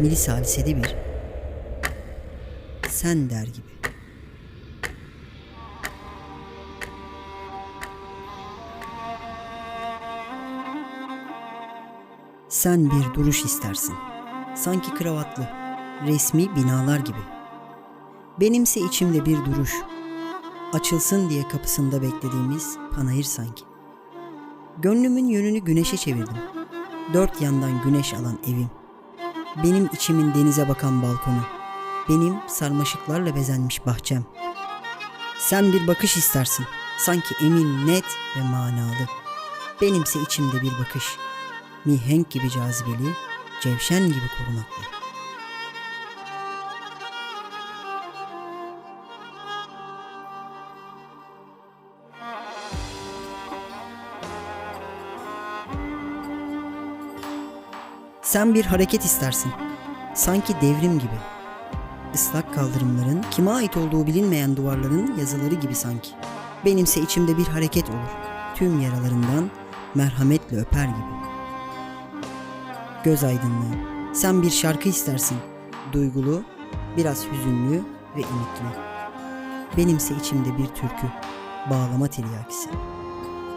Milis halisede bir sen der gibi. Sen bir duruş istersin. Sanki kravatlı, resmi binalar gibi. Benimse içimde bir duruş. Açılsın diye kapısında beklediğimiz panayır sanki. Gönlümün yönünü güneşe çevirdim. Dört yandan güneş alan evim. Benim içimin denize bakan balkonu. Benim sarmaşıklarla bezenmiş bahçem. Sen bir bakış istersin. Sanki emin, net ve manalı. Benimse içimde bir bakış. Mihenk gibi cazibeli, cevşen gibi korunaklı. Sen bir hareket istersin. Sanki devrim gibi. Islak kaldırımların, kime ait olduğu bilinmeyen duvarların yazıları gibi sanki. Benimse içimde bir hareket olur. Tüm yaralarından merhametle öper gibi. Göz aydınlığı. Sen bir şarkı istersin. Duygulu, biraz hüzünlü ve ümitli. Benimse içimde bir türkü. Bağlama tiryakisi.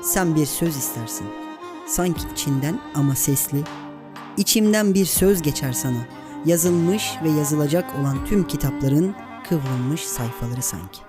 Sen bir söz istersin. Sanki içinden ama sesli, İçimden bir söz geçer sana. Yazılmış ve yazılacak olan tüm kitapların kıvrılmış sayfaları sanki.